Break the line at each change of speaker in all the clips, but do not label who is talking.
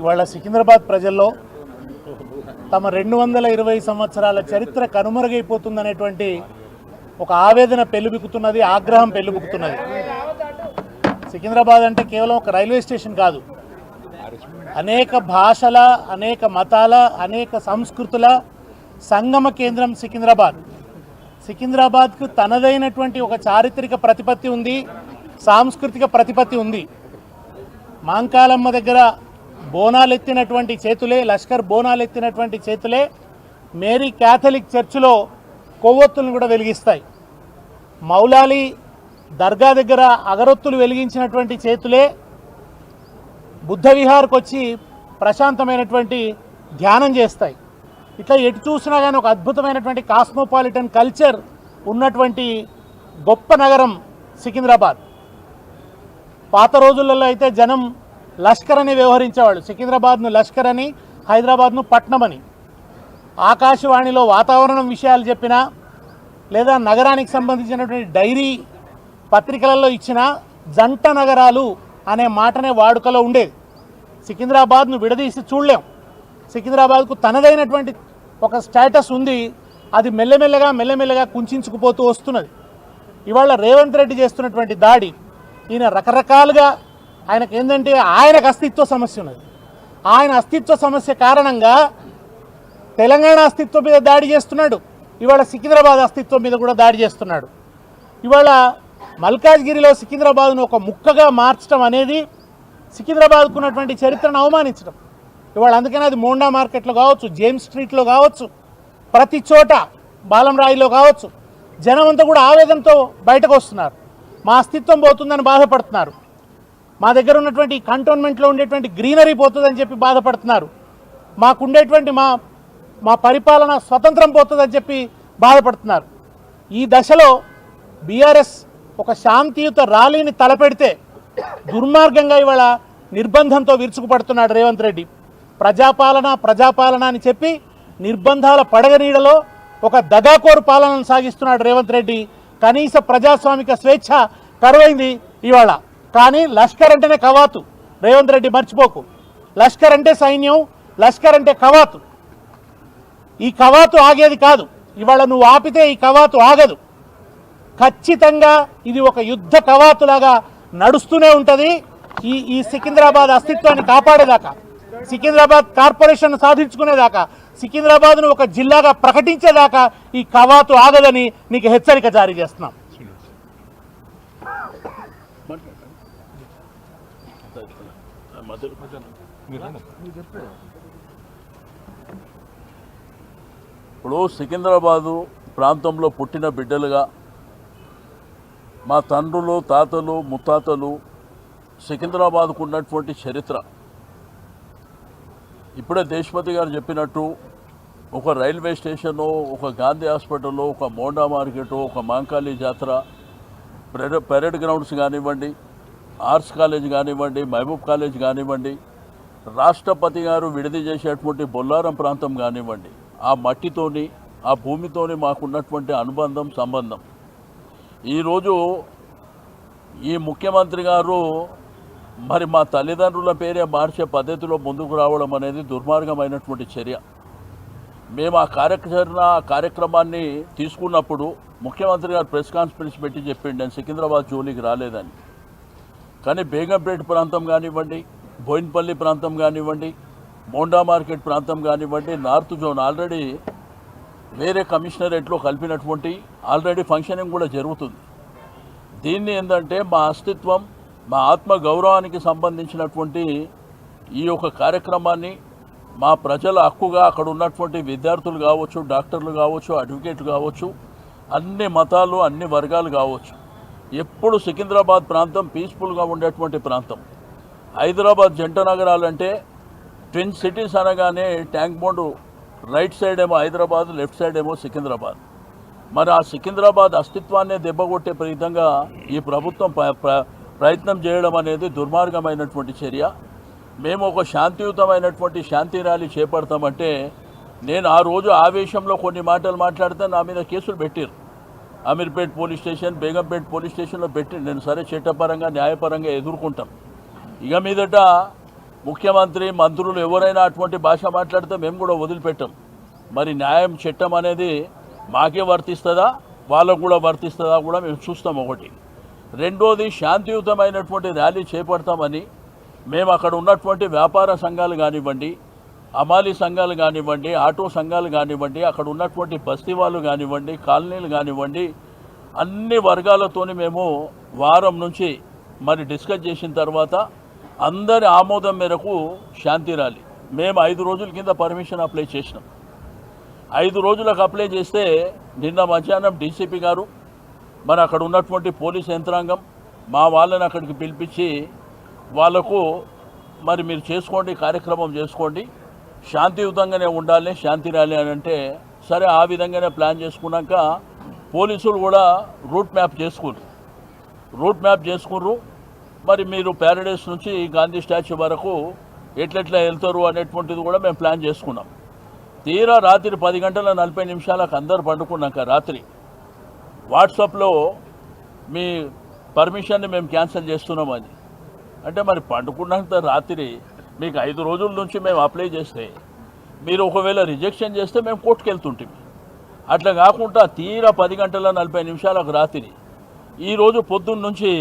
ఇవాళ సికింద్రాబాద్ ప్రజల్లో తమ రెండు వందల ఇరవై సంవత్సరాల చరిత్ర కనుమరుగైపోతుందనేటువంటి ఒక ఆవేదన పెళ్ళుబిక్కుతున్నది ఆగ్రహం పెళ్ళుబిక్కుతున్నది సికింద్రాబాద్ అంటే కేవలం ఒక రైల్వే స్టేషన్ కాదు. అనేక భాషల అనేక మతాల అనేక సంస్కృతుల సంగమ కేంద్రం సికింద్రాబాద్. సికింద్రాబాద్కు తనదైనటువంటి ఒక చారిత్రక ప్రతిపత్తి ఉంది సాంస్కృతిక ప్రతిపత్తి ఉంది. మాంకాలమ్మ దగ్గర బోనాలెత్తినటువంటి చేతులే లష్కర్ బోనాలెత్తినటువంటి చేతులే మేరీ క్యాథలిక్ చర్చిలో కొవ్వొత్తులను కూడా వెలిగిస్తాయి. మౌలాలి దర్గా దగ్గర అగరొత్తులు వెలిగించినటువంటి చేతులే బుద్ధ విహార్కి వచ్చి ప్రశాంతమైనటువంటి ధ్యానం చేస్తాయి. ఇట్లా ఎటు చూసినా కానీ ఒక అద్భుతమైనటువంటి కాస్మోపాలిటన్ కల్చర్ ఉన్నటువంటి గొప్ప నగరం సికింద్రాబాద్. పాత రోజులలో అయితే జనం లష్కర్ అని వ్యవహరించేవాళ్ళు. సికింద్రాబాద్ను లష్కర్ అని హైదరాబాద్ను పట్నం అని. ఆకాశవాణిలో వాతావరణం విషయాలు చెప్పినా లేదా నగరానికి సంబంధించినటువంటి డైరీ పత్రికలలో ఇచ్చిన జంట నగరాలు అనే మాటనే వాడుకలో ఉండేది. సికింద్రాబాద్ను విడదీసి చూడలేం. సికింద్రాబాద్కు తనదైనటువంటి ఒక స్టేటస్ ఉంది. అది మెల్లమెల్లగా మెల్లమెల్లగా కుంచుకుపోతూ వస్తున్నది. ఇవాళ రేవంత్ రెడ్డి చేస్తున్నటువంటి దాడి ఈయన రకరకాలుగా ఆయనకు ఏంటంటే ఆయనకు అస్తిత్వ సమస్య ఉన్నది. ఆయన అస్తిత్వ సమస్య కారణంగా తెలంగాణ అస్తిత్వం మీద దాడి చేస్తున్నాడు. ఇవాళ సికింద్రాబాద్ అస్తిత్వం మీద కూడా దాడి చేస్తున్నాడు. ఇవాళ మల్కాజ్గిరిలో సికింద్రాబాద్ను ఒక ముక్కగా మార్చడం అనేది సికింద్రాబాద్కు ఉన్నటువంటి చరిత్రను అవమానించడం. ఇవాళ అందుకనే అది మోండా మార్కెట్లో కావచ్చు జేమ్స్ స్ట్రీట్లో కావచ్చు ప్రతి చోట బాలంరాయిలో కావచ్చు. జనం అంతా కూడా ఆవేదనతో బయటకు వస్తున్నారు. మా అస్తిత్వం పోతుందని బాధపడుతున్నారు. మా దగ్గర ఉన్నటువంటి కంటోన్మెంట్లో ఉండేటువంటి గ్రీనరీ పోతుందని చెప్పి బాధపడుతున్నారు. మాకుండేటువంటి మా మా పరిపాలన స్వతంత్రం పోతుందని చెప్పి బాధపడుతున్నారు. ఈ దశలో బీఆర్ఎస్ ఒక శాంతియుత ర్యాలీని తలపెడితే దుర్మార్గంగా ఇవాళ నిర్బంధంతో విరుచుకుపడుతున్నాడు రేవంత్ రెడ్డి. ప్రజాపాలన ప్రజాపాలన అని చెప్పి నిర్బంధాల పడగనీడలో ఒక దగాకోరు పాలనను సాగిస్తున్నాడు రేవంత్ రెడ్డి. కనీస ప్రజాస్వామిక స్వేచ్ఛ కరువైంది ఇవాళ. కానీ లష్కర్ అంటేనే కవాతు. రేవంత్ రెడ్డి మర్చిపోకు. లష్కర్ అంటే సైన్యం లష్కర్ అంటే కవాతు. ఈ కవాతు ఆగేది కాదు. ఇవాళ నువ్వు ఆపితే ఈ కవాతు ఆగదు. ఖచ్చితంగా ఇది ఒక యుద్ధ కవాతులాగా నడుస్తూనే ఉంటుంది. ఈ ఈ సికింద్రాబాద్ అస్తిత్వాన్ని కాపాడేదాకా సికింద్రాబాద్ కార్పొరేషన్ సాధించుకునేదాకా సికింద్రాబాద్ను ఒక జిల్లాగా ప్రకటించేదాకా ఈ కవాతు ఆగదని నీకు హెచ్చరిక జారీ చేస్తున్నాం.
ఇప్పుడు సికింద్రాబాదు ప్రాంతంలో పుట్టిన బిడ్డలుగా మా తండ్రులు తాతలు ముత్తాతలు సికింద్రాబాద్కు ఉన్నటువంటి చరిత్ర. ఇప్పుడే దేశపతి గారు చెప్పినట్టు ఒక రైల్వే స్టేషను ఒక గాంధీ హాస్పిటల్ ఒక మోండా మార్కెట్ ఒక మాంకాళి జాతర పెరడ్ పెరేడ్ గ్రౌండ్స్ కానివ్వండి ఆర్ట్స్ కాలేజ్ కానివ్వండి మహబూబ్ కాలేజ్ కానివ్వండి రాష్ట్రపతి గారు విడిది చేసేటువంటి బొల్లారం ప్రాంతం కానివ్వండి ఆ మట్టితోని ఆ భూమితోని మాకున్నటువంటి అనుబంధం సంబంధం. ఈరోజు ఈ ముఖ్యమంత్రి గారు మరి మా తల్లిదండ్రుల పేరే మార్చే పద్ధతిలో ముందుకు రావడం అనేది దుర్మార్గమైనటువంటి చర్య. మేము ఆ కార్యచరణ కార్యక్రమాన్ని తీసుకున్నప్పుడు ముఖ్యమంత్రి గారు ప్రెస్ కాన్ఫరెన్స్ పెట్టి చెప్పిండి నేను సికింద్రాబాద్ జోలికి రాలేదని. కానీ బేగంపేట ప్రాంతం కానివ్వండి బోయిన్పల్లి ప్రాంతం కానివ్వండి మోండా మార్కెట్ ప్రాంతం కానివ్వండి నార్త్ జోన్ ఆల్రెడీ వేరే కమిషనరేట్లో కలిపినటువంటి ఆల్రెడీ ఫంక్షనింగ్ కూడా జరుగుతుంది. దీన్ని ఏంటంటే మా అస్తిత్వం మా ఆత్మ గౌరవానికి సంబంధించినటువంటి ఈ యొక్క కార్యక్రమాన్ని మా ప్రజల హక్కుగా అక్కడ ఉన్నటువంటి విద్యార్థులు కావచ్చు డాక్టర్లు కావచ్చు అడ్వకేట్లు కావచ్చు అన్ని మతాలు అన్ని వర్గాలు కావచ్చు. ఎప్పుడు సికింద్రాబాద్ ప్రాంతం పీస్ఫుల్గా ఉండేటువంటి ప్రాంతం. హైదరాబాద్ జంట నగరాలంటే ట్విన్ సిటీస్ అనగానే ట్యాంక్ బోండ్ రైట్ సైడ్ ఏమో హైదరాబాద్ లెఫ్ట్ సైడ్ ఏమో సికింద్రాబాద్. మరి ఆ సికింద్రాబాద్ అస్తిత్వాన్ని దెబ్బగొట్టే విధంగా ఈ ప్రభుత్వం ప్ర- ప్రయత్నం చేయడం అనేది దుర్మార్గమైనటువంటి చర్య. మేము ఒక శాంతియుతమైనటువంటి శాంతి ర్యాలీ చేపడతామంటే నేను ఆ రోజు ఆవేశంలో కొన్ని మాటలు మాట్లాడితే నా మీద కేసులు పెట్టారు Ameerpet police station Begumpet police స్టేషన్లో పెట్టి నేను సరే చట్టపరంగా న్యాయపరంగా ఎదుర్కొంటాం. ఇక మీదట ముఖ్యమంత్రి మంత్రులు ఎవరైనా అటువంటి భాష మాట్లాడితే మేము కూడా వదిలిపెట్టాం. మరి న్యాయం చట్టం అనేది మాకే వర్తిస్తుందా? వాళ్ళకు కూడా వర్తిస్తుందా కూడా మేము చూస్తాం ఒకటి. రెండోది శాంతియుతమైనటువంటి ర్యాలీ చేపడతామని మేము అక్కడ ఉన్నటువంటి వ్యాపార సంఘాలు కానివ్వండి అమాలి సంఘాలు కానివ్వండి ఆటో సంఘాలు కానివ్వండి అక్కడ ఉన్నటువంటి బస్తీ వాళ్ళు కానివ్వండి కాలనీలు కానివ్వండి అన్ని వర్గాలతోని మేము వారం నుంచి మరి డిస్కస్ చేసిన తర్వాత అందరి ఆమోదం మేరకు శాంతి ర్యాలీ. మేము ఐదు రోజుల కింద పర్మిషన్ అప్లై చేసినాం. ఐదు రోజులకు అప్లై చేస్తే నిన్న మధ్యాహ్నం డీసీపీ గారు మరి అక్కడ ఉన్నటువంటి పోలీస్ యంత్రాంగం మా వాళ్ళని అక్కడికి పిలిపించి వాళ్ళకు మరి మీరు చేసుకోండి కార్యక్రమం చేసుకోండి శాంతియుతంగానే ఉండాలి శాంతి ర్యాలీ అని అంటే సరే ఆ విధంగానే ప్లాన్ చేసుకున్నాక పోలీసులు కూడా రూట్ మ్యాప్ చేసుకున్నారు రూట్ మ్యాప్ చేసుకుర్రు. మరి మీరు ప్యారడైస్ నుంచి గాంధీ స్టాచ్యూ వరకు ఎట్లెట్లా వెళ్తారు అనేటువంటిది కూడా మేము ప్లాన్ చేసుకున్నాం. తీరా రాత్రి పది గంటల నలభై నిమిషాలకు అందరు పండుకున్నాక రాత్రి వాట్సాప్లో మీ పర్మిషన్ని మేము క్యాన్సిల్ చేస్తున్నామని అంటే మరి పండుకున్నంత రాత్రి మీకు ఐదు రోజుల నుంచి మేము అప్లై చేస్తే మీరు ఒకవేళ రిజెక్షన్ చేస్తే మేము కోర్టుకు వెళ్తుంటే అట్లా కాకుండా తీరా పది గంటల నలభై నిమిషాలకు రాత్రి ఈరోజు పొద్దున్న నుంచి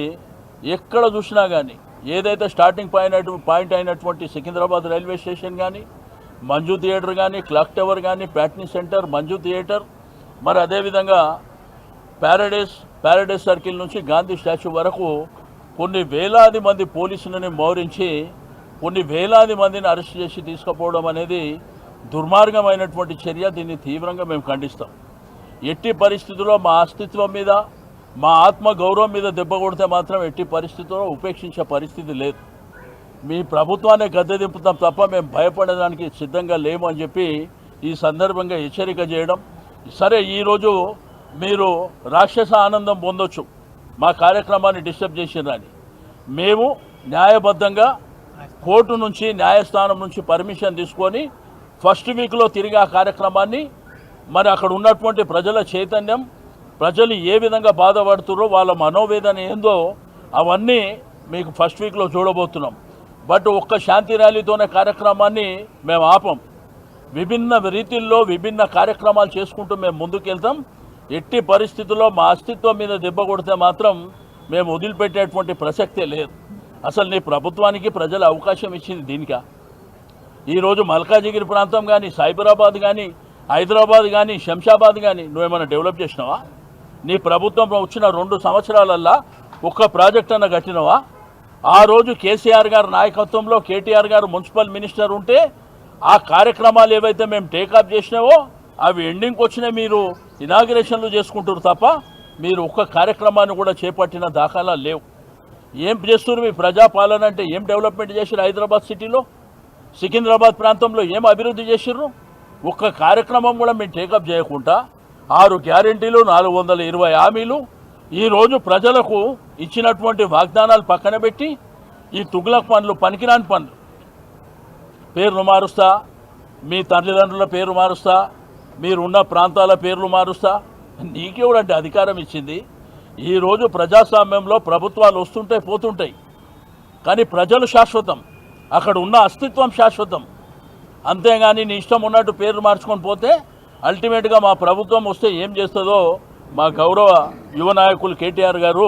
ఎక్కడ చూసినా కానీ ఏదైతే స్టార్టింగ్ పాయింట్ పాయింట్ అయినటువంటి సికింద్రాబాద్ రైల్వే స్టేషన్ కానీ మంజు థియేటర్ కానీ క్లాక్ టవర్ కానీ ప్యాట్నీ సెంటర్ మంజు థియేటర్ మరి అదేవిధంగా ప్యారడైస్ ప్యారడైస్ సర్కిల్ నుంచి గాంధీ స్టాచ్యూ వరకు కొన్ని వేలాది మంది పోలీసులని మౌరించి కొన్ని వేలాది మందిని అరెస్ట్ చేసి తీసుకుపోవడం అనేది దుర్మార్గమైనటువంటి చర్య. దీన్ని తీవ్రంగా మేము ఖండిస్తాం. ఎట్టి పరిస్థితుల్లో మా అస్తిత్వం మీద మా ఆత్మ గౌరవం మీద దెబ్బ కొడితే మాత్రం ఎట్టి పరిస్థితుల్లో ఉపేక్షించే పరిస్థితి లేదు. మీ ప్రభుత్వాన్ని గద్దె దింపుతాం తప్ప మేము భయపడడానికి సిద్ధంగా లేము అని చెప్పి ఈ సందర్భంగా హెచ్చరిక చేయడం. సరే ఈరోజు మీరు రాక్షస ఆనందం పొందొచ్చు. మా కార్యక్రమాన్ని డిస్టర్బ్ చేసిరని మేము న్యాయబద్ధంగా కోర్టు నుంచి న్యాయస్థానం నుంచి పర్మిషన్ తీసుకొని ఫస్ట్ వీక్లో తిరిగి ఆ కార్యక్రమాన్ని మరి అక్కడ ఉన్నటువంటి ప్రజల చైతన్యం ప్రజలు ఏ విధంగా బాధపడుతున్నారో వాళ్ళ మనోవేదన ఏందో అవన్నీ మీకు ఫస్ట్ వీక్లో చూడబోతున్నాం. బట్ ఒక్క శాంతి ర్యాలీతోనే కార్యక్రమాన్ని మేము ఆపం. విభిన్న రీతిల్లో విభిన్న కార్యక్రమాలు చేసుకుంటూ మేము ముందుకెళ్తాం. ఎట్టి పరిస్థితుల్లో మా అస్తిత్వం మీద దెబ్బ కొడితే మాత్రం మేము వదిలిపెట్టేటువంటి ప్రసక్తే లేదు. అసలు నీ ప్రభుత్వానికి ప్రజలు అవకాశం ఇచ్చింది దీనికా? ఈరోజు మల్కాజిగిరి ప్రాంతం కానీ సైబరాబాద్ కానీ హైదరాబాద్ కానీ శంషాబాద్ కానీ నువ్వేమైనా డెవలప్ చేసినావా? నీ ప్రభుత్వం వచ్చిన రెండు సంవత్సరాలల్లా ఒక్క ప్రాజెక్ట్ అన్న కట్టినవా? ఆ రోజు కేసీఆర్ గారి నాయకత్వంలో కేటీఆర్ గారు మున్సిపల్ మినిస్టర్ ఉంటే ఆ కార్యక్రమాలు ఏవైతే మేము టేకప్ చేసినావో అవి ఎండింగ్కి వచ్చినా మీరు ఇనాగ్రేషన్లు చేసుకుంటారు తప్ప మీరు ఒక్క కార్యక్రమాన్ని కూడా చేపట్టిన దాఖలా లేవు. ఏం చేస్తున్నారు మీ ప్రజాపాలన అంటే ఏం డెవలప్మెంట్ చేశారు హైదరాబాద్ సిటీలో? సికింద్రాబాద్ ప్రాంతంలో ఏం అభివృద్ధి చేసిర్రు ఒక్క కార్యక్రమం కూడా మేము టేకప్ చేయకుండా ఆరు గ్యారెంటీలు నాలుగు వందల ఇరవై హామీలు ఈరోజు ప్రజలకు ఇచ్చినటువంటి వాగ్దానాలు పక్కన పెట్టి ఈ తుగ్లక్ పనులు పనికిరాని పనులు. పేర్లు మారుస్తా మీ తల్లిదండ్రుల పేరు మారుస్తా మీరున్న ప్రాంతాల పేర్లు మారుస్తా నీకెవడంటే అధికారం ఇచ్చింది? ఈరోజు ప్రజాస్వామ్యంలో ప్రభుత్వాలు వస్తుంటాయి పోతుంటాయి. కానీ ప్రజలు శాశ్వతం. అక్కడ ఉన్న అస్తిత్వం శాశ్వతం. అంతేగాని నీ ఇష్టం ఉన్నట్టు పేర్లు మార్చుకొని పోతే అల్టిమేట్గా మా ప్రభుత్వం వస్తే ఏం చేస్తుందో మా గౌరవ యువ నాయకులు కేటీఆర్ గారు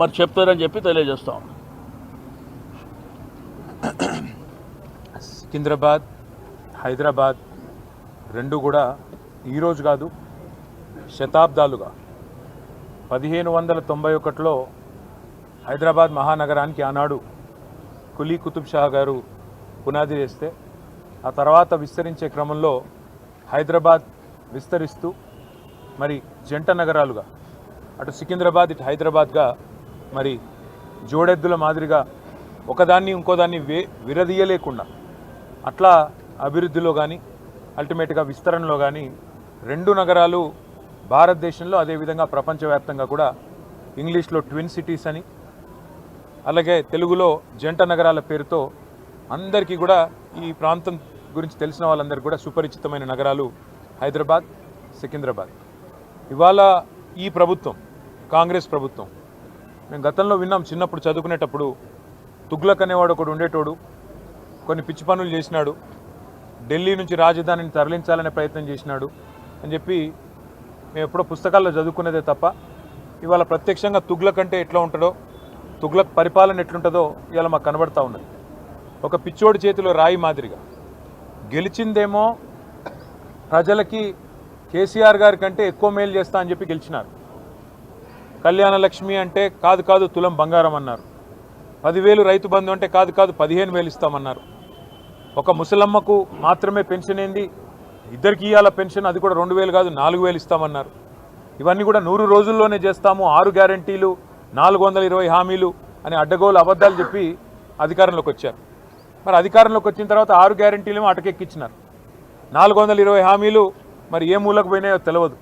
మరి చెప్తారని చెప్పి తెలియజేస్తాం.
సికింద్రాబాద్ హైదరాబాద్ రెండు కూడా ఈరోజు కాదు శతాబ్దాలుగా పదిహేను వందల తొంభై ఒకటిలో హైదరాబాద్ మహానగరానికి ఆనాడు కులీ కుతుబ్ షా గారు పునాది వేస్తే ఆ తర్వాత విస్తరించే క్రమంలో హైదరాబాద్ విస్తరిస్తూ మరి జంట నగరాలుగా అటు సికింద్రాబాద్ ఇటు హైదరాబాద్గా మరి జోడెద్దుల మాదిరిగా ఒకదాన్ని ఇంకోదాన్ని వే విరదీయలేకుండా అట్లా అభివృద్ధిలో కానీ అల్టిమేట్గా విస్తరణలో కానీ రెండు నగరాలు భారతదేశంలో అదేవిధంగా ప్రపంచవ్యాప్తంగా కూడా ఇంగ్లీష్లో ట్విన్ సిటీస్ అని అలాగే తెలుగులో జంట నగరాల పేరుతో అందరికీ కూడా ఈ ప్రాంతం గురించి తెలిసిన వాళ్ళందరికీ కూడా సుపరిచితమైన నగరాలు హైదరాబాద్ సికింద్రాబాద్. ఇవాళ ఈ ప్రభుత్వం కాంగ్రెస్ ప్రభుత్వం మేము గతంలో విన్నాం చిన్నప్పుడు చదువుకునేటప్పుడు తుగ్లక్ అనేవాడు ఒకడు ఉండేటోడు కొన్ని పిచ్చి పనులు చేసినాడు ఢిల్లీ నుంచి రాజధానిని తరలించాలనే ప్రయత్నం చేసినాడు అని చెప్పి మేము ఎప్పుడో పుస్తకాల్లో చదువుకునేదే తప్ప ఇవాళ ప్రత్యక్షంగా తుగ్లక్ అంటే ఎట్లా ఉంటుందో తుగ్లక్ పరిపాలన ఎట్లుంటుందో ఇవాళ మాకు కనబడతా ఉన్నది. ఒక పిచ్చోడి చేతిలో రాయి మాదిరిగా. గెలిచిందేమో ప్రజలకి కేసీఆర్ గారి కంటే ఎక్కువ మేలు చేస్తా అని చెప్పి గెలిచినారు. కళ్యాణ లక్ష్మి అంటే కాదు కాదు తులం బంగారం అన్నారు. పదివేలు రైతు బంధు అంటే కాదు కాదు పదిహేను వేలు ఇస్తామన్నారు. ఒక ముసలమ్మకు మాత్రమే పెన్షన్ ఏంది? ఇద్దరికి ఇవ్వాల పెన్షన్ అది కూడా రెండు వేలు కాదు నాలుగు వేలు ఇస్తామన్నారు. ఇవన్నీ కూడా నూరు రోజుల్లోనే చేస్తాము ఆరు గ్యారంటీలు నాలుగు వందల ఇరవై హామీలు అని అడ్డగోలు అబద్ధాలు చెప్పి అధికారంలోకి వచ్చారు. మరి అధికారంలోకి వచ్చిన తర్వాత ఆరు గ్యారంటీలు అటకెక్కించినారు నాలుగు వందల ఇరవై హామీలు మరి ఏ మూలకు పోయినాయో తెలియదు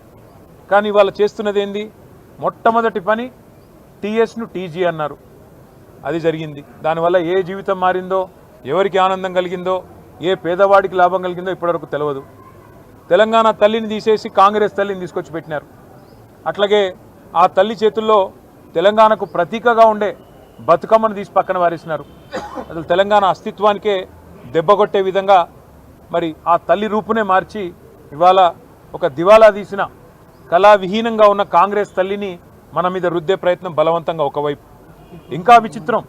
కానీ ఇవాళ చేస్తున్నది ఏంది? మొట్టమొదటి పని టీఎస్ను టీజీ అన్నారు. అది జరిగింది. దానివల్ల ఏ జీవితం మారిందో ఎవరికి ఆనందం కలిగిందో ఏ పేదవాడికి లాభం కలిగిందో ఇప్పటివరకు తెలియదు తెలంగాణ తల్లిని తీసేసి కాంగ్రెస్ తల్లిని తీసుకొచ్చి పెట్టినారు. అట్లాగే ఆ తల్లి చేతుల్లో తెలంగాణకు ప్రతీకగా ఉండే బతుకమ్మను తీసి పక్కన వారేసినారు అసలు తెలంగాణ అస్తిత్వానికే దెబ్బ కొట్టే విధంగా మరి ఆ తల్లి రూపునే మార్చి ఇవాళ ఒక దివాలా తీసిన కళావిహీనంగా ఉన్న కాంగ్రెస్ తల్లిని మన మీద రుద్దే ప్రయత్నం బలవంతంగా ఒకవైపు. ఇంకా విచిత్రం.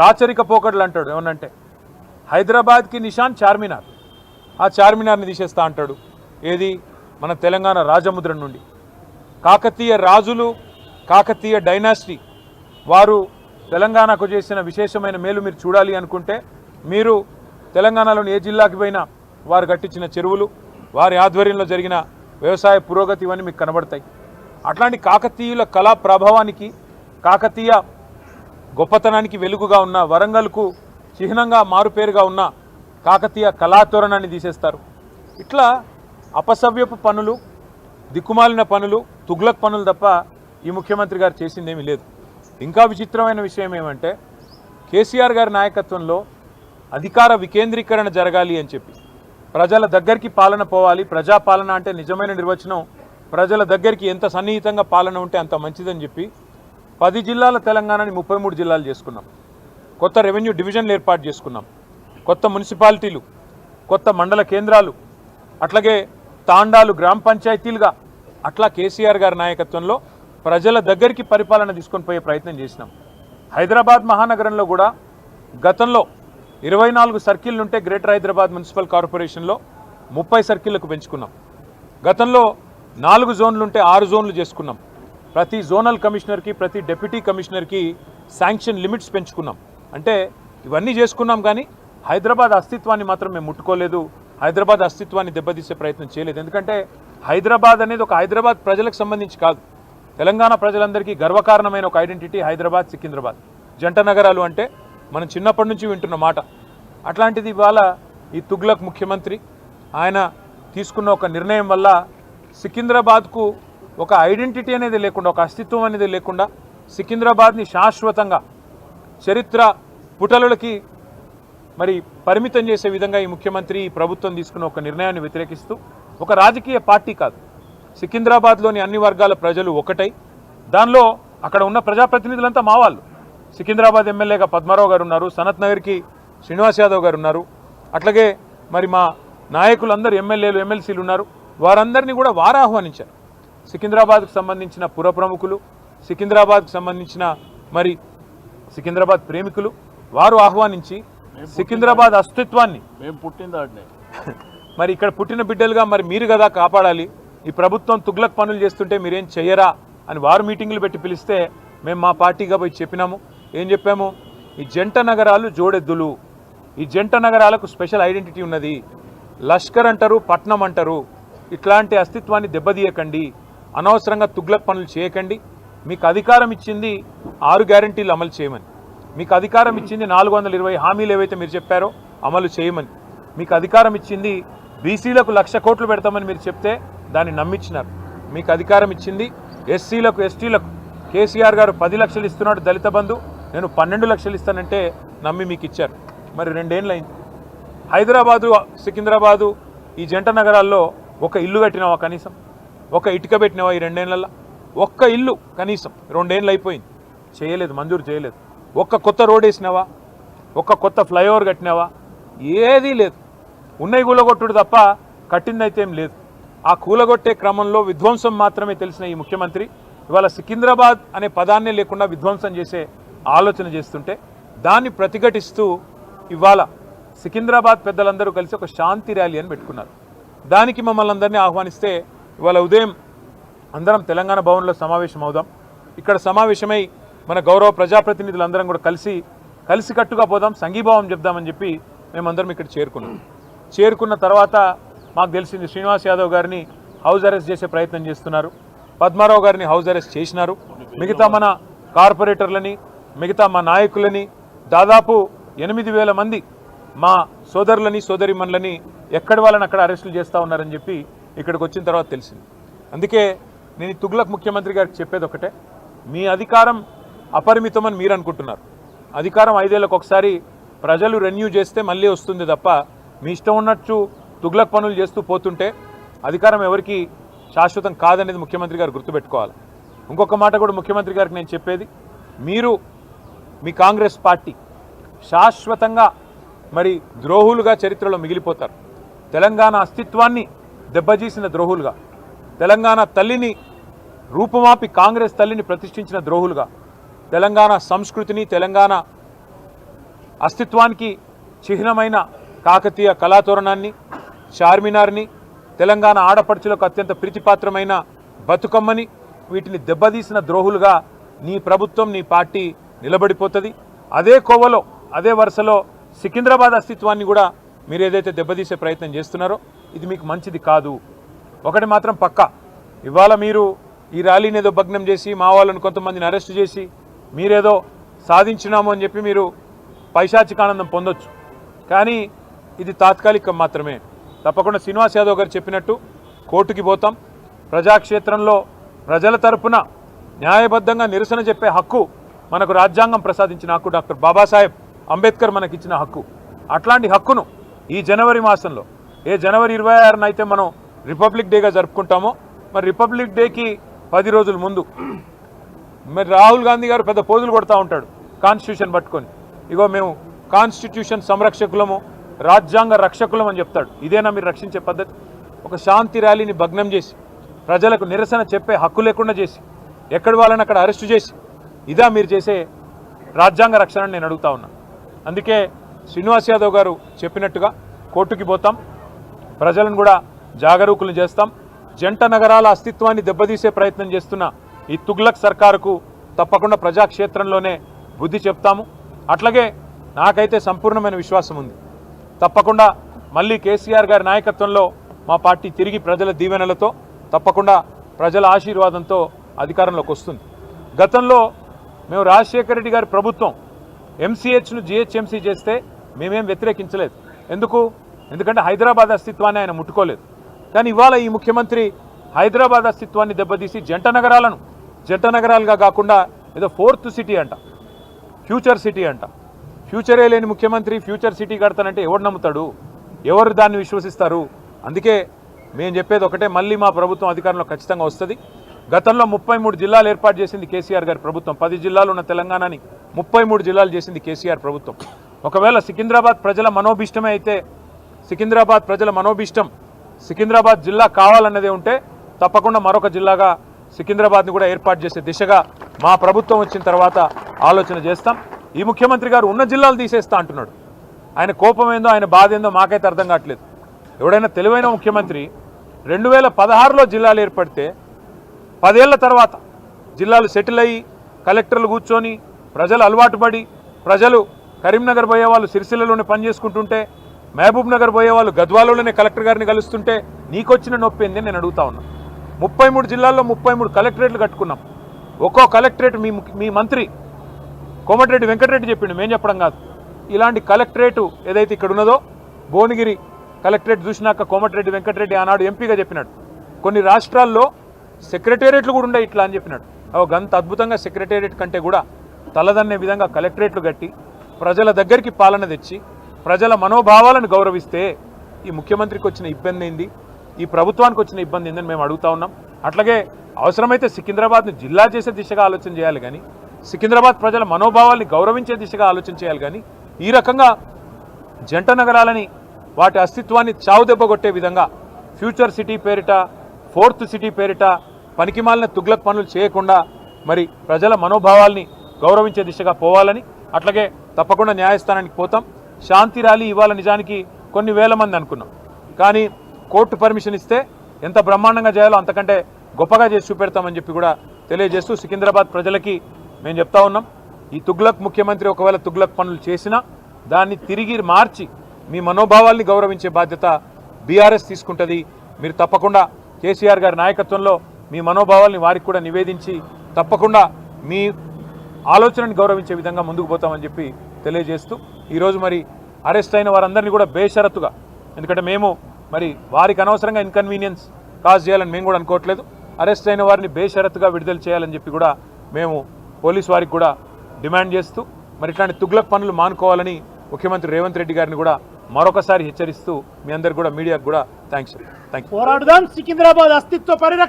రాచరిక పోకడలు అంటాడు ఏమనంటే హైదరాబాద్కి నిషాన్ చార్మినార్. ఆ చార్మినార్ని తీసేస్తా అంటాడు. ఏది? మన తెలంగాణ రాజముద్ర నుండి. కాకతీయ రాజులు కాకతీయ డైనాసిటీ వారు తెలంగాణకు చేసిన విశేషమైన మేలు మీరు చూడాలి అనుకుంటే మీరు తెలంగాణలోని ఏ జిల్లాకి పోయినా వారు కట్టించిన చెరువులు వారి ఆధ్వర్యంలో జరిగిన వ్యవసాయ పురోగతి ఇవన్నీ మీకు కనబడతాయి. అట్లాంటి కాకతీయుల కళా ప్రభావానికి కాకతీయ గొప్పతనానికి వెలుగుగా ఉన్న వరంగల్కు చిహ్నంగా మారుపేరుగా ఉన్న కాకతీయ కళాతోరణాన్ని తీసేస్తారు. ఇట్లా అపసవ్యపు పనులు దిక్కుమాలిన పనులు తుగ్లక్ పనులు తప్ప ఈ ముఖ్యమంత్రి గారు చేసిందేమీ లేదు. ఇంకా విచిత్రమైన విషయం ఏమంటే కేసీఆర్ గారి నాయకత్వంలో అధికార వికేంద్రీకరణ జరగాలి అని చెప్పి ప్రజల దగ్గరికి పాలన పోవాలి. ప్రజాపాలన అంటే నిజమైన నిర్వచనం. ప్రజల దగ్గరికి ఎంత సన్నిహితంగా పాలన ఉంటే అంత మంచిదని చెప్పి పది జిల్లాల తెలంగాణని ముప్పై మూడు జిల్లాలు చేసుకున్నాం. కొత్త రెవెన్యూ డివిజన్లు ఏర్పాటు చేసుకున్నాం. కొత్త మున్సిపాలిటీలు కొత్త మండల కేంద్రాలు అట్లాగే తాండాలు గ్రామ పంచాయతీలుగా అట్లా కేసీఆర్ గారి నాయకత్వంలో ప్రజల దగ్గరికి పరిపాలన తీసుకొని పోయే ప్రయత్నం చేసినాం. హైదరాబాద్ మహానగరంలో కూడా గతంలో ఇరవై నాలుగు సర్కిల్లు ఉంటే గ్రేటర్ హైదరాబాద్ మున్సిపల్ కార్పొరేషన్లో ముప్పై సర్కిళ్ళకు పెంచుకున్నాం. గతంలో నాలుగు జోన్లు ఉంటే ఆరు జోన్లు చేసుకున్నాం. ప్రతి జోనల్ కమిషనర్కి ప్రతి డెప్యూటీ కమిషనర్కి శాంక్షన్ లిమిట్స్ పెంచుకున్నాం. అంటే ఇవన్నీ చేసుకున్నాం కానీ హైదరాబాద్ అస్తిత్వాన్ని మాత్రం మేము ముట్టుకోలేదు. హైదరాబాద్ అస్తిత్వాన్ని దెబ్బతీసే ప్రయత్నం చేయలేదు. ఎందుకంటే హైదరాబాద్ అనేది ఒక హైదరాబాద్ ప్రజలకు సంబంధించి కాదు. తెలంగాణ ప్రజలందరికీ గర్వకారణమైన ఒక ఐడెంటిటీ హైదరాబాద్ సికింద్రాబాద్. జంట నగరాలు అంటే మనం చిన్నప్పటి నుంచి వింటున్న మాట. అట్లాంటిది ఇవాళ ఈ తుగ్లక్ ముఖ్యమంత్రి ఆయన తీసుకున్న ఒక నిర్ణయం వల్ల సికింద్రాబాద్కు ఒక ఐడెంటిటీ అనేది లేకుండా ఒక అస్తిత్వం అనేది లేకుండా సికింద్రాబాద్ని శాశ్వతంగా చరిత్ర పుటలకి మరి పరిమితం చేసే విధంగా ఈ ముఖ్యమంత్రి ప్రభుత్వం తీసుకున్న ఒక నిర్ణయాన్ని వ్యతిరేకిస్తూ ఒక రాజకీయ పార్టీ కాదు. సికింద్రాబాద్లోని అన్ని వర్గాల ప్రజలు ఒకటై దానిలో అక్కడ ఉన్న ప్రజాప్రతినిధులంతా మా వాళ్ళు. సికింద్రాబాద్ ఎమ్మెల్యేగా పద్మారావు గారు ఉన్నారు సనత్ నగర్కి శ్రీనివాస్ యాదవ్ గారు ఉన్నారు. అట్లాగే మరి మా నాయకులందరూ ఎమ్మెల్యేలు ఎమ్మెల్సీలు ఉన్నారు. వారందరినీ కూడా వారు ఆహ్వానించారు. సికింద్రాబాద్కు సంబంధించిన పుర ప్రముఖులు సికింద్రాబాద్కు సంబంధించిన మరి సికింద్రాబాద్ ప్రేమికులు వారు ఆహ్వానించి సికింద్రాబాద్ అస్తిత్వాన్ని.
మేము పుట్టింది ఆడనే
మరి ఇక్కడ పుట్టిన బిడ్డలుగా మరి మీరు కదా కాపాడాలి. ఈ ప్రభుత్వం తుగ్లక్ పనులు చేస్తుంటే మీరేం చెయ్యరా అని వారు మీటింగులు పెట్టి పిలిస్తే మేము మా పార్టీగా పోయి చెప్పినాము. ఏం చెప్పాము? ఈ జంట నగరాలు జోడెద్దులు. ఈ జంట నగరాలకు స్పెషల్ ఐడెంటిటీ ఉన్నది. లష్కర్ అంటారు పట్నం అంటారు. ఇట్లాంటి అస్తిత్వాన్ని దెబ్బతీయకండి. అనవసరంగా తుగ్లక్ పనులు చేయకండి. మీకు అధికారం ఇచ్చింది ఆరు గ్యారంటీలు అమలు చేయమని. మీకు అధికారం ఇచ్చింది నాలుగు వందల ఇరవై హామీలు ఏవైతే మీరు చెప్పారో అమలు చేయమని. మీకు అధికారం ఇచ్చింది బీసీలకు లక్ష కోట్లు పెడతామని మీరు చెప్తే దాన్ని నమ్మించినారు. మీకు అధికారం ఇచ్చింది ఎస్సీలకు ఎస్టీలకు. కేసీఆర్ గారు పది లక్షలు ఇస్తున్నాడు దళిత బంధు నేను పన్నెండు లక్షలు ఇస్తానంటే నమ్మి మీకు ఇచ్చారు. మరి రెండేళ్ళు అయింది హైదరాబాదు సికింద్రాబాదు ఈ జంట నగరాల్లో ఒక ఇల్లు కట్టినావా కనీసం? ఒక ఇటుక పెట్టినావా ఈ రెండేళ్ళలో ఒక్క ఇల్లు కనీసం. రెండేళ్ళు అయిపోయింది చేయలేదు మంజూరు చేయలేదు. ఒక్క కొత్త రోడ్ వేసినావా? ఒక్క కొత్త ఫ్లైఓవర్ కట్టినావా? ఏదీ లేదు. ఉన్నవి కూలగొట్టుడు తప్ప కట్టిందైతే ఏం లేదు. ఆ కూలగొట్టే క్రమంలో విధ్వంసం మాత్రమే తెలిసిన ఈ ముఖ్యమంత్రి ఇవాళ సికింద్రాబాద్ అనే పదాన్నే లేకుండా విధ్వంసం చేసే ఆలోచన చేస్తుంటే దాన్ని ప్రతిఘటిస్తూ ఇవాళ సికింద్రాబాద్ పెద్దలందరూ కలిసి ఒక శాంతి ర్యాలీ అని పెట్టుకున్నారు. దానికి మమ్మల్ని అందరినీ ఆహ్వానిస్తే ఇవాళ ఉదయం అందరం తెలంగాణ భవన్లో సమావేశం అవుదాం ఇక్కడ సమావేశమై మన గౌరవ ప్రజాప్రతినిధులందరం కూడా కలిసి కలిసికట్టుగా పోదాం సంఘీభావం చెప్దామని చెప్పి మేమందరం ఇక్కడ చేరుకున్నాం. చేరుకున్న తర్వాత మాకు తెలిసింది శ్రీనివాస్ యాదవ్ గారిని హౌస్ అరెస్ట్ చేసే ప్రయత్నం చేస్తున్నారు. పద్మారావు గారిని హౌస్ అరెస్ట్ చేసినారు. మిగతా మన కార్పొరేటర్లని మిగతా మా నాయకులని దాదాపు ఎనిమిది వేల మంది మా సోదరులని సోదరిమన్లని ఎక్కడి వాళ్ళని అక్కడ అరెస్టులు చేస్తూ ఉన్నారని చెప్పి ఇక్కడికి వచ్చిన తర్వాత తెలిసింది. అందుకే నేను తుగ్లక్ ముఖ్యమంత్రి గారికి చెప్పేది ఒకటే. మీ అధికారం అపరిమితమని మీరు అనుకుంటున్నారు అధికారం ఐదేళ్ళకు ఒకసారి ప్రజలు రెన్యూ చేస్తే మళ్ళీ వస్తుంది తప్ప మీ ఇష్టం ఉన్నట్టు తుగ్లక్ పనులు చేస్తూ పోతుంటే అధికారం ఎవరికి శాశ్వతం కాదనేది ముఖ్యమంత్రి గారు గుర్తుపెట్టుకోవాలి. ఇంకొక మాట కూడా ముఖ్యమంత్రి గారికి నేను చెప్పేది మీరు మీ కాంగ్రెస్ పార్టీ శాశ్వతంగా మరి ద్రోహులుగా చరిత్రలో మిగిలిపోతారు. తెలంగాణ అస్తిత్వాన్ని దెబ్బజీసిన ద్రోహులుగా తెలంగాణ తల్లిని రూపుమాపి కాంగ్రెస్ తల్లిని ప్రతిష్ఠించిన ద్రోహులుగా తెలంగాణ సంస్కృతిని తెలంగాణ అస్తిత్వానికి చిహ్నమైన కాకతీయ కళాతోరణాన్ని చార్మినార్ని తెలంగాణ ఆడపడుచులకు అత్యంత ప్రీతిపాత్రమైన బతుకమ్మని వీటిని దెబ్బతీసిన ద్రోహులుగా నీ ప్రభుత్వం నీ పార్టీ నిలబడిపోతుంది. అదే కోవలో అదే వరుసలో సికింద్రాబాద్ అస్తిత్వాన్ని కూడా మీరు ఏదైతే దెబ్బతీసే ప్రయత్నం చేస్తున్నారో ఇది మీకు మంచిది కాదు. ఒకటి మాత్రం పక్క. ఇవాళ మీరు ఈ ర్యాలీని ఏదో భగ్నం చేసి మా వాళ్ళని కొంతమందిని అరెస్ట్ చేసి మీరేదో సాధించినాము అని చెప్పి మీరు పైశాచికానందం పొందొచ్చు. కానీ ఇది తాత్కాలికం మాత్రమే. తప్పకుండా శ్రీనివాస్ యాదవ్ గారు చెప్పినట్టు కోర్టుకి పోతాం. ప్రజాక్షేత్రంలో ప్రజల తరపున న్యాయబద్ధంగా నిరసన చెప్పే హక్కు మనకు రాజ్యాంగం ప్రసాదించిన హక్కు డాక్టర్ బాబాసాహెబ్ అంబేద్కర్ మనకిచ్చిన హక్కు. అట్లాంటి హక్కును ఈ జనవరి మాసంలో ఏ జనవరి ఇరవై ఆరున అయితే మనం రిపబ్లిక్ డేగా జరుపుకుంటామో మరి రిపబ్లిక్ డేకి పది రోజుల ముందు మరి రాహుల్ గాంధీ గారు పెద్ద పోజులు కొడతా ఉంటాడు. కాన్స్టిట్యూషన్ పట్టుకొని. ఇగో మేము కాన్స్టిట్యూషన్ సంరక్షకులము రాజ్యాంగ రక్షకులం అని చెప్తాడు. ఇదేనా మీరు రక్షించే పద్ధతి? ఒక శాంతి ర్యాలీని భగ్నం చేసి ప్రజలకు నిరసన చెప్పే హక్కు లేకుండా చేసి ఎక్కడి వాళ్ళని అక్కడ అరెస్టు చేసి ఇదా మీరు చేసే రాజ్యాంగ రక్షణ నేను అడుగుతా ఉన్నా. అందుకే శ్రీనివాస్ యాదవ్ గారు చెప్పినట్టుగా కోర్టుకి పోతాం. ప్రజలను కూడా జాగరూకులు చేస్తాం. జంట నగరాల అస్తిత్వాన్ని దెబ్బతీసే ప్రయత్నం చేస్తున్న ఈ తుగ్లక్ సర్కారుకు తప్పకుండా ప్రజాక్షేత్రంలోనే బుద్ధి చెప్తాము. అట్లాగే నాకైతే సంపూర్ణమైన విశ్వాసం ఉంది. తప్పకుండా మళ్ళీ కేసీఆర్ గారి నాయకత్వంలో మా పార్టీ తిరిగి ప్రజల దీవెనలతో తప్పకుండా ప్రజల ఆశీర్వాదంతో అధికారంలోకి వస్తుంది. గతంలో మేము రాజశేఖర రెడ్డి గారి ప్రభుత్వం ఎంసీహెచ్ను జిహెచ్ఎంసీ చేస్తే మేమేం వ్యతిరేకించలేదు. ఎందుకు? ఎందుకంటే హైదరాబాద్ అస్తిత్వాన్ని ఆయన ముట్టుకోలేదు. కానీ ఇవాళ ఈ ముఖ్యమంత్రి హైదరాబాద్ అస్తిత్వాన్ని దెబ్బతీసి జంట నగరాలను జంట నగరాలుగా కాకుండా ఏదో ఫోర్త్ సిటీ అంట. ఫ్యూచర్ సిటీ అంట. ఫ్యూచరే లేని ముఖ్యమంత్రి ఫ్యూచర్ సిటీ కడతానంటే ఎవడు నమ్ముతాడు? ఎవరు దాన్ని విశ్వసిస్తారు? అందుకే మేము చెప్పేది ఒకటే మళ్ళీ మా ప్రభుత్వం అధికారంలో ఖచ్చితంగా వస్తుంది. గతంలో ముప్పై మూడు జిల్లాలు ఏర్పాటు చేసింది కేసీఆర్ గారి ప్రభుత్వం. పది జిల్లాలు ఉన్న తెలంగాణని ముప్పై మూడు జిల్లాలు చేసింది కేసీఆర్ ప్రభుత్వం. ఒకవేళ సికింద్రాబాద్ ప్రజల మనోభిష్టమే అయితే సికింద్రాబాద్ ప్రజల మనోభిష్టం సికింద్రాబాద్ జిల్లా కావాలన్నదే ఉంటే తప్పకుండా మరొక జిల్లాగా సికింద్రాబాద్ని కూడా ఏర్పాటు చేసే దిశగా మా ప్రభుత్వం వచ్చిన తర్వాత ఆలోచన చేస్తాం. ఈ ముఖ్యమంత్రి గారు ఉన్న జిల్లాలు తీసేస్తా అంటున్నాడు. ఆయన కోపం ఏందో ఆయన బాధ ఏందో మాకైతే అర్థం కావట్లేదు. ఎవడైనా తెలివైన ముఖ్యమంత్రి రెండు వేల పదహారులో జిల్లాలు ఏర్పడితే పదేళ్ళ తర్వాత జిల్లాలు సెటిల్ అయ్యి కలెక్టర్లు కూర్చొని ప్రజలు అలవాటు పడి ప్రజలు కరీంనగర్ పోయే వాళ్ళు సిరిసిల్లలోనే పని చేసుకుంటుంటే మహబూబ్ నగర్ పోయే వాళ్ళు గద్వాలలోనే కలెక్టర్ గారిని కలుస్తుంటే నీకొచ్చిన నొప్పి ఏంది నేను అడుగుతా ఉన్నాను ముప్పై మూడు జిల్లాల్లో ముప్పై మూడు కలెక్టరేట్లు కట్టుకున్నాం. ఒక్కో కలెక్టరేట్ మీ మీ మంత్రి కోమటిరెడ్డి వెంకటరెడ్డి చెప్పిండు మేము చెప్పడం కాదు. ఇలాంటి కలెక్టరేటు ఏదైతే ఇక్కడ ఉన్నదో భువనగిరి కలెక్టరేట్ చూసినాక కోమటిరెడ్డి వెంకటరెడ్డి ఆనాడు ఎంపీగా చెప్పినాడు. కొన్ని రాష్ట్రాల్లో సెక్రటేరియట్లు కూడా ఉండే ఇట్లా అని చెప్పినాడు. అవి గంత అద్భుతంగా సెక్రటేరియట్ కంటే కూడా తలదన్నే విధంగా కలెక్టరేట్లు కట్టి ప్రజల దగ్గరికి పాలన తెచ్చి ప్రజల మనోభావాలను గౌరవిస్తే ఈ ముఖ్యమంత్రికి వచ్చిన ఇబ్బంది ఏంది? ఈ ప్రభుత్వానికి వచ్చిన ఇబ్బంది ఏందని మేము అడుగుతా ఉన్నాం. అట్లాగే అవసరమైతే సికింద్రాబాద్ను జిల్లా చేసే దిశగా ఆలోచన చేయాలి కానీ సికింద్రాబాద్ ప్రజల మనోభావాల్ని గౌరవించే దిశగా ఆలోచన చేయాలి కానీ ఈ రకంగా జంట నగరాలని వాటి అస్తిత్వాన్ని చావుదెబ్బగొట్టే విధంగా ఫ్యూచర్ సిటీ పేరిట ఫోర్త్ సిటీ పేరిట పనికిమాలిన తుగ్లక్ పనులు చేయకుండా మరి ప్రజల మనోభావాల్ని గౌరవించే దిశగా పోవాలని అట్లాగే తప్పకుండా న్యాయస్థానానికి పోతాం. శాంతి ర్యాలీ ఇవాళ నిజానికి కొన్ని వేల మంది అనుకున్నాం. కానీ కోర్టు పర్మిషన్ ఇస్తే ఎంత బ్రహ్మాండంగా చేయాలో అంతకంటే గొప్పగా చేసి చూపెడతామని చెప్పి కూడా తెలియజేస్తూ సికింద్రాబాద్ ప్రజలకి మేము చెప్తా ఉన్నాం. ఈ తుగ్లక్ ముఖ్యమంత్రి ఒకవేళ తుగ్లక్ పనులు చేసినా దాన్ని తిరిగి మార్చి మీ మనోభావాల్ని గౌరవించే బాధ్యత బీఆర్ఎస్ తీసుకుంటుంది. మీరు తప్పకుండా కేసీఆర్ గారి నాయకత్వంలో మీ మనోభావాల్ని వారికి కూడా నివేదించి తప్పకుండా మీ ఆలోచనని గౌరవించే విధంగా ముందుకు పోతామని చెప్పి తెలియజేస్తూ ఈరోజు మరి అరెస్ట్ అయిన వారందరినీ కూడా బేషరతుగా ఎందుకంటే మేము మరి వారికి అనవసరంగా ఇన్కన్వీనియన్స్ కాజ్ చేయాలని మేము కూడా అనుకోవట్లేదు. అరెస్ట్ అయిన వారిని బేషరత్తుగా విడుదల చేయాలని చెప్పి కూడా మేము పోలీస్ వారికి కూడా డిమాండ్ చేస్తూ మరి ఇట్లాంటి తుగ్లక్ పనులు మానుకోవాలని ముఖ్యమంత్రి రేవంత్ రెడ్డి గారిని కూడా మరొకసారి హెచ్చరిస్తూ మీ అందరు కూడా మీడియాకు కూడా థ్యాంక్స్ థ్యాంక్ యూ
పోరాడుదాం. సికింద్రాబాద్ అస్తిత్వ పరిరక్షణ